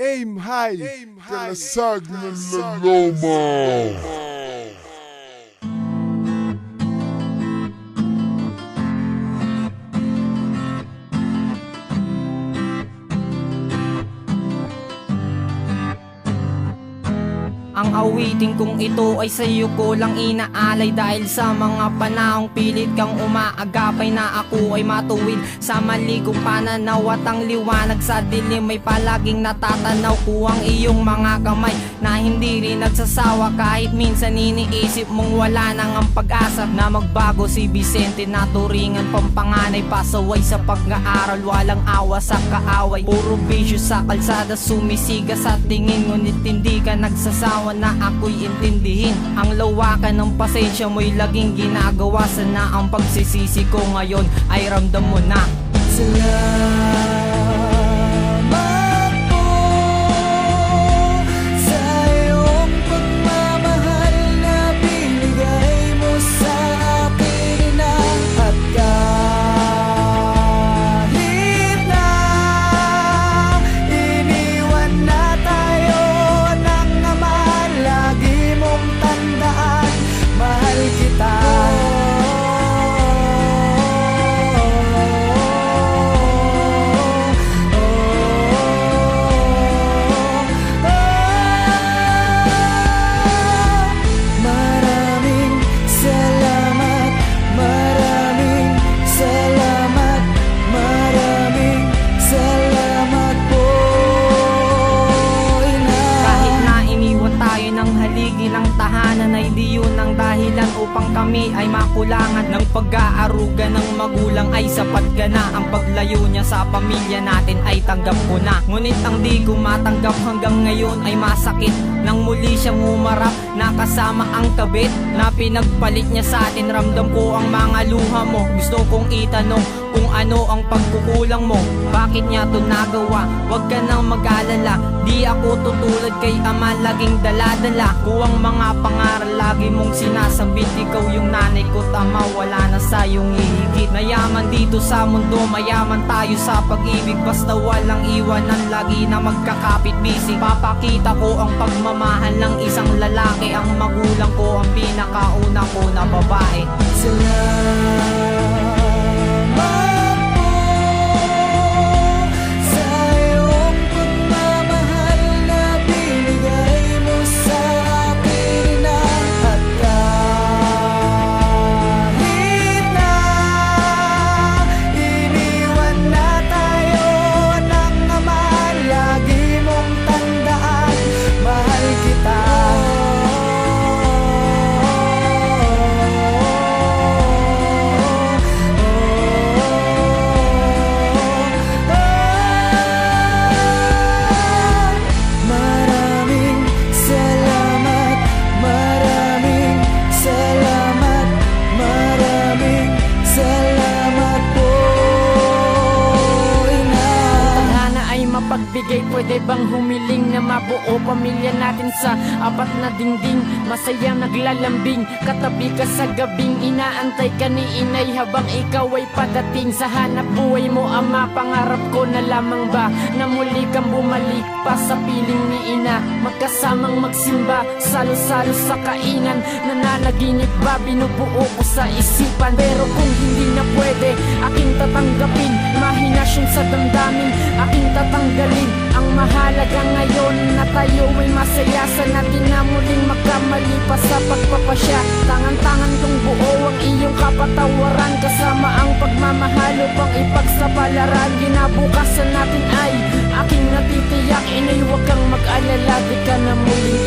aim high, aim high, pela sagna the loma. Ang awiting kong ito ay sa'yo ko lang inaalay Dahil sa mga panahong pilit kang umaagapay Na ako ay matuwid. Sa mali kong pananaw At ang liwanag sa dilim ay palaging natatanaw ko ang iyong mga kamay Na hindi rin nagsasawa. Kahit minsan iniisip mong wala nang ang pag-asa Na magbago si Vicente na turingan pampanganay Pasaway sa pag-aaral. Walang awa sa kaaway Puro bisyo sa kalsada. Sumisiga sa tingin Ngunit hindi ka nagsasawa na ako'y intindihin. Ang lawakan ng pasensya mo'y laging ginagawa. Sana ang pagsisisi ko ngayon ay ramdam mo na. Salamat tahanan ay di yun ang dahilan upang kami ay makulangan ng pag-aaruga ng magulang ay sapat ka na. Ang paglayo niya sa pamilya natin ay tanggap ko na. Ngunit ang di ko matanggap hanggang ngayon ay masakit. Nang muli siyang umarap nakasama ang kabit na pinagpalit niya sa atin. Ramdam ko ang mga luha mo. Gusto kong itanong kung ano ang pagkukulang mo. Bakit niya to nagawa? Huwag ka nang mag-alala. Di ako tutulad kay ama Laging daladala. Ko ang mga pangaral Lagi mong sinasambit Ikaw yung nanay ko tama Wala na sa iyong hihigit. Mayaman dito sa mundo Mayaman tayo sa pag-ibig. Basta walang iwanan Lagi na magkakapit bisig Papakita ko ang pagmamahal ng isang lalaki. Ang magulang ko Ang pinakauna ko na babae. Salamat Pwede bang humiling na mabuo pamilya natin sa apat na dingding? Masayang naglalambing Katabi ka sa gabing. Inaantay ka ni inay habang ikaw ay padating. Sa hanap buhay mo ama Pangarap ko na lamang ba? Na muli kang bumalik pa sa piling ni ina. Magkasamang magsimba Salo-salo sa kainan. Nananaginip ba binubuo ko sa isipan. Pero kung hindi na pwede Aking tatanggapin. Mahinasyon sa damdamin Aking tatanggalin tayo ay masaya Sa natin na muling magkamali pa sa pagpapasya. Tangan-tangan kong buo ang iyong kapatawaran. Kasama ang pagmamahal upang ipagsapalaran. Ginabukasan natin ay aking natitiyak. Inay huwag kang mag-alala. Di ka na muling